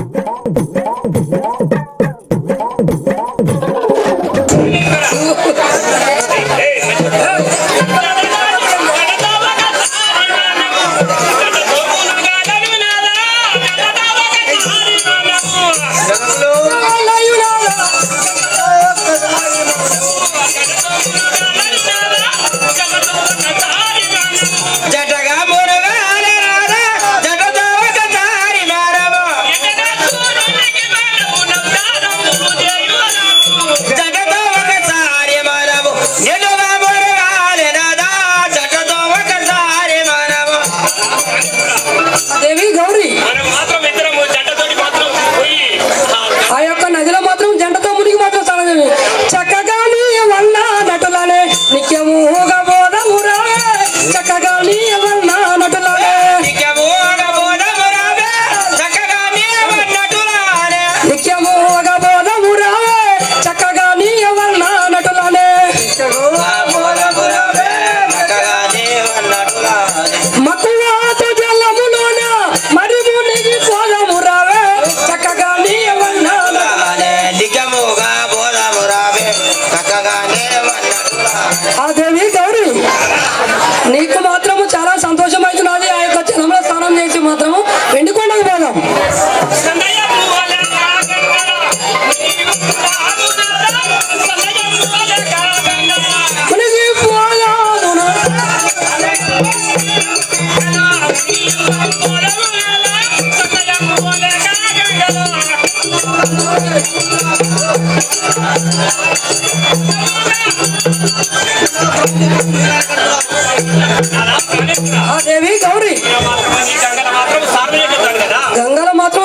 Oh. దేవి గౌరీ. గంగలో మాత్రం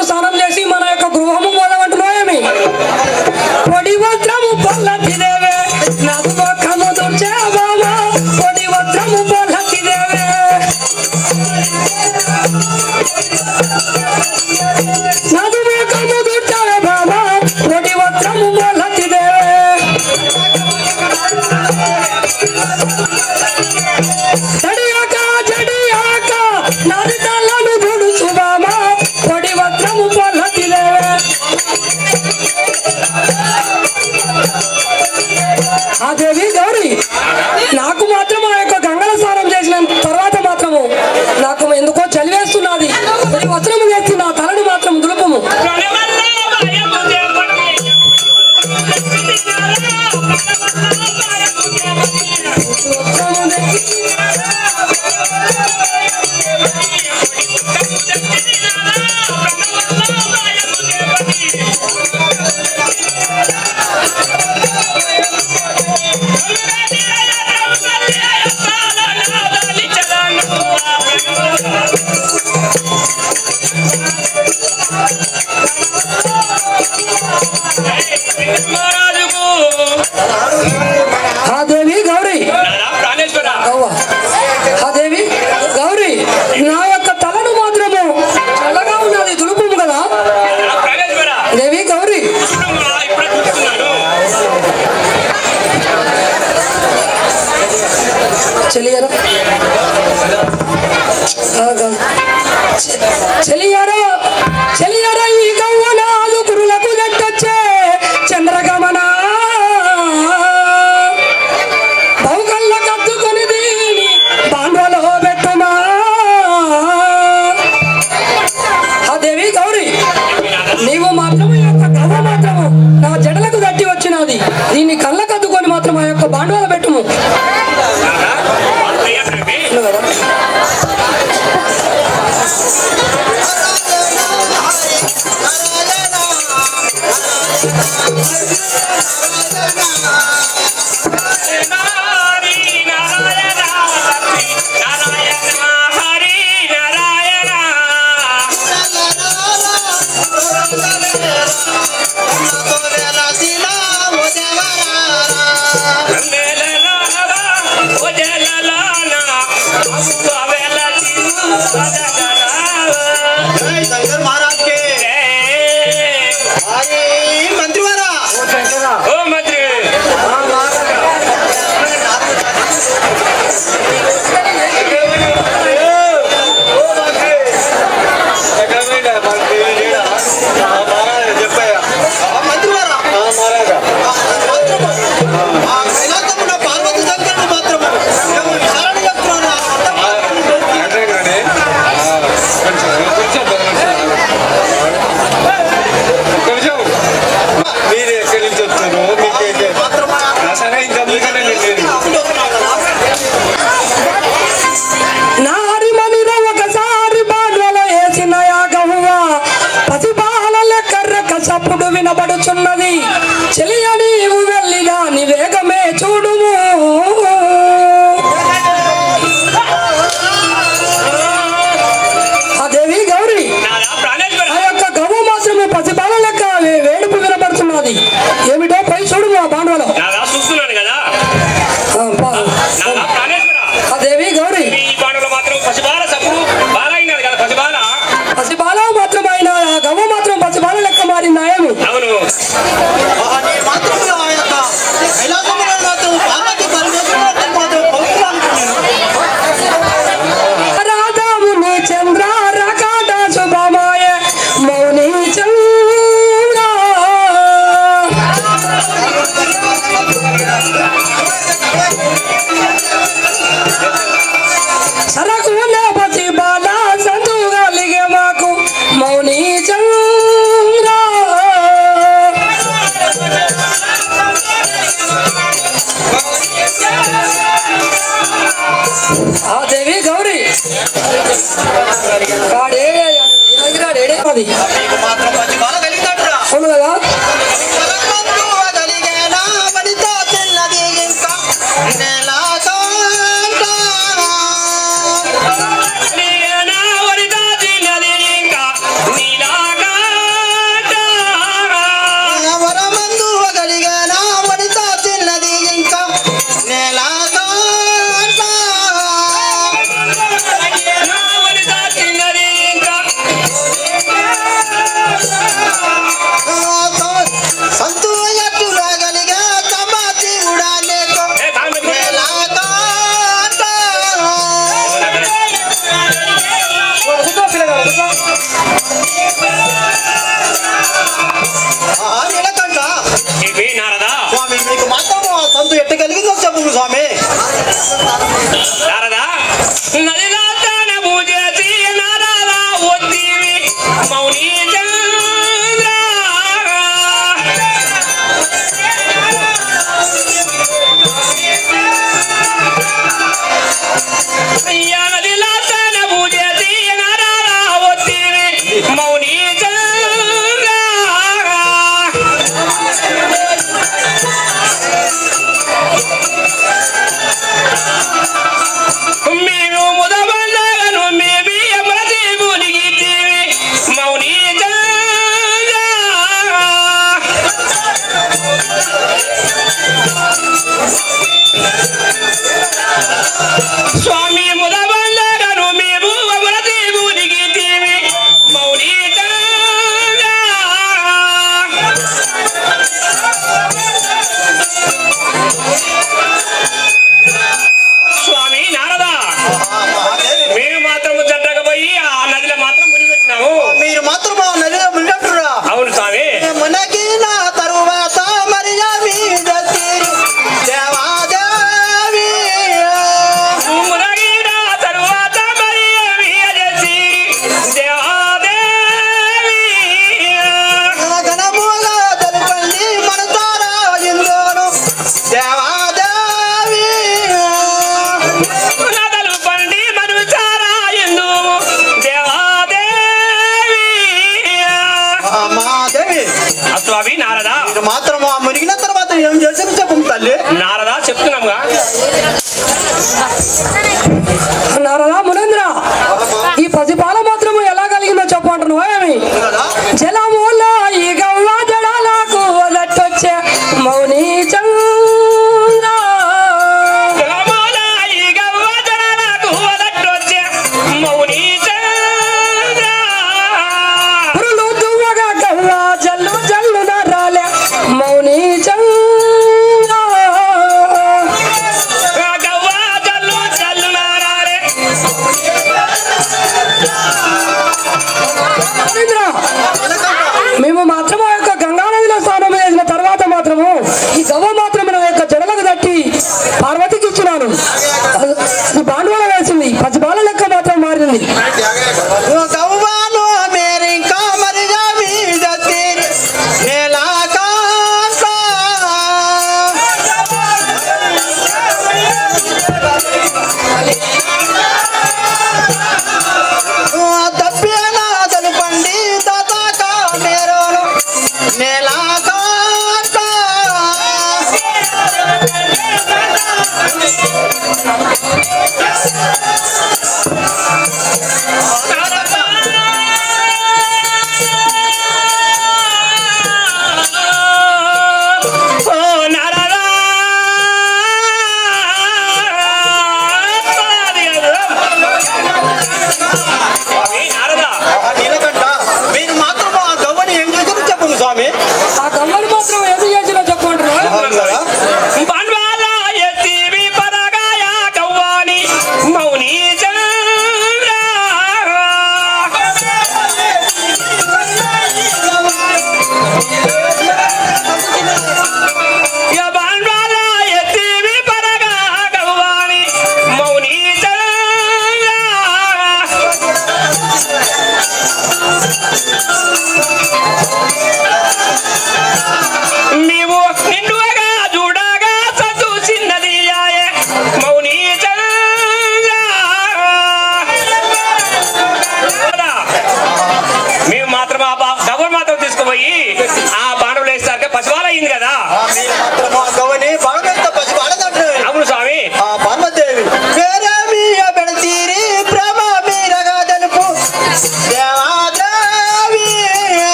చెప్తున్నాంగా?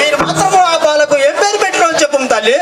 మీరు మాత్రము ఆ బాలకు ఏం పేరు పెట్టిన చెప్పు తల్లి?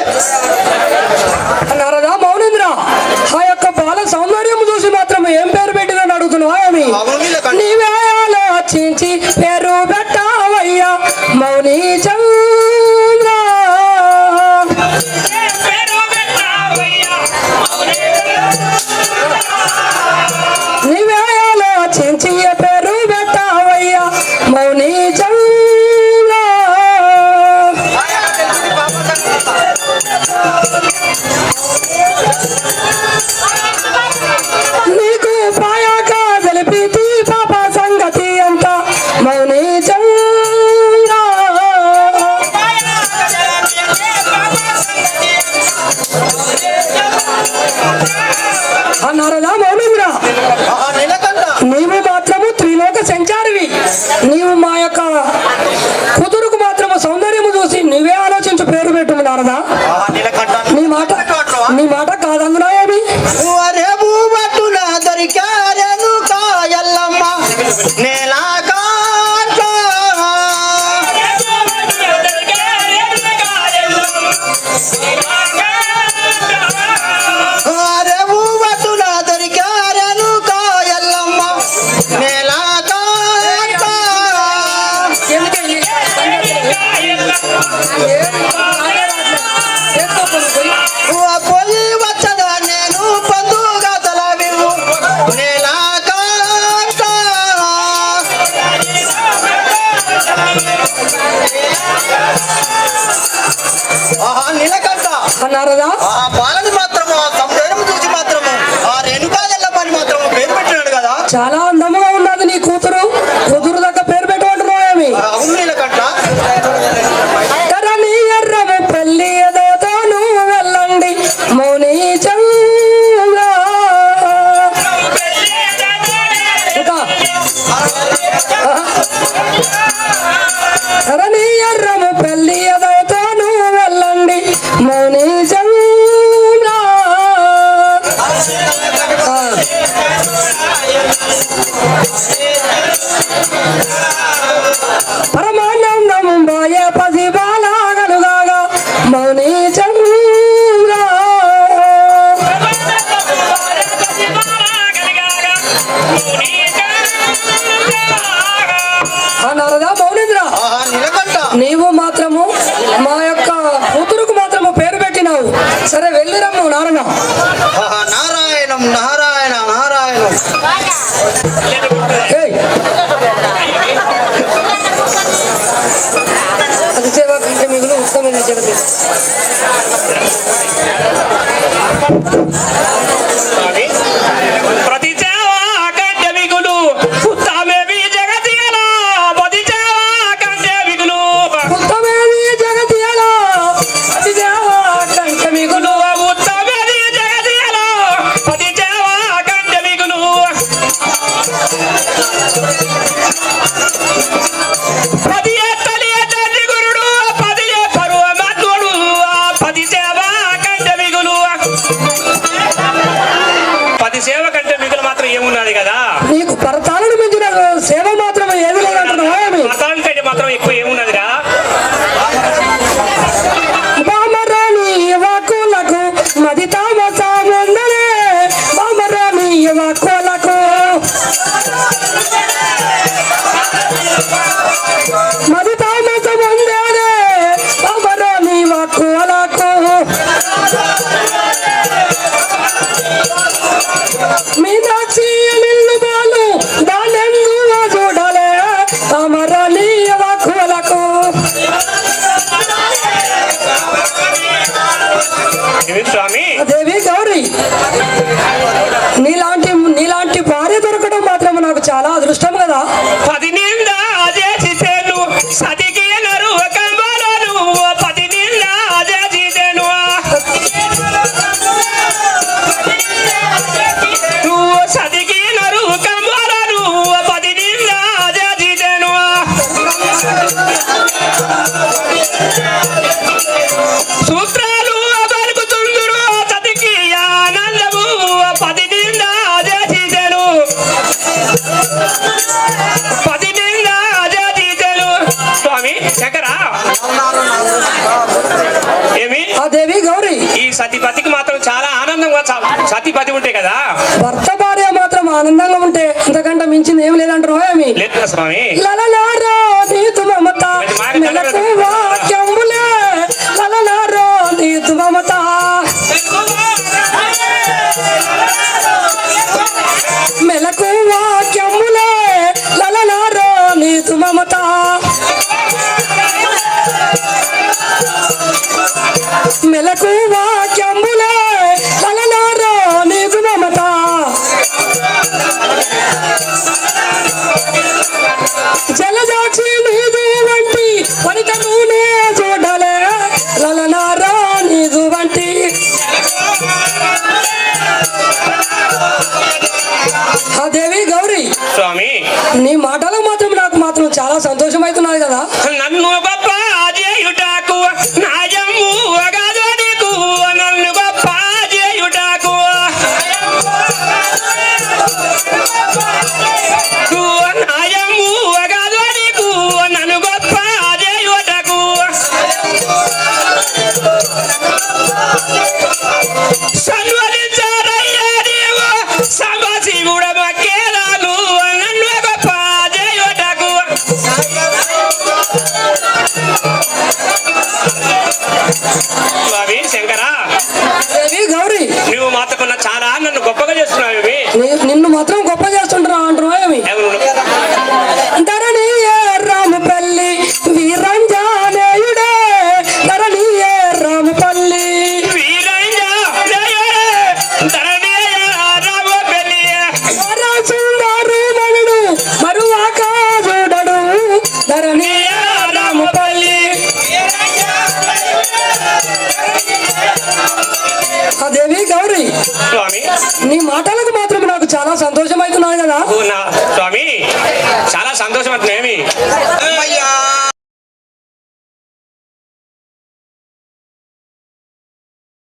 అన్నారదా నీవు మాత్రము మా యొక్క కూతురుకు మాత్రము పేరు పెట్టినావు. సరే వెళ్ళిరమ్ము నారణ నారాయణం నారాయణ. जल्दी जल्दी जल्दी స్వామి సతీపతికి మాత్రం చాలా ఆనందంగా సతీపతి ఉంటే కదా? భర్త భార్య మాత్రం ఆనందంగా ఉంటే అంతకంటే మించింది ఏం లేదంటారు స్వామి? మెలకు మెలకు వా నీ మాటలో మాత్రం నాకు మాత్రం చాలా సంతోషం అవుతున్నది కదా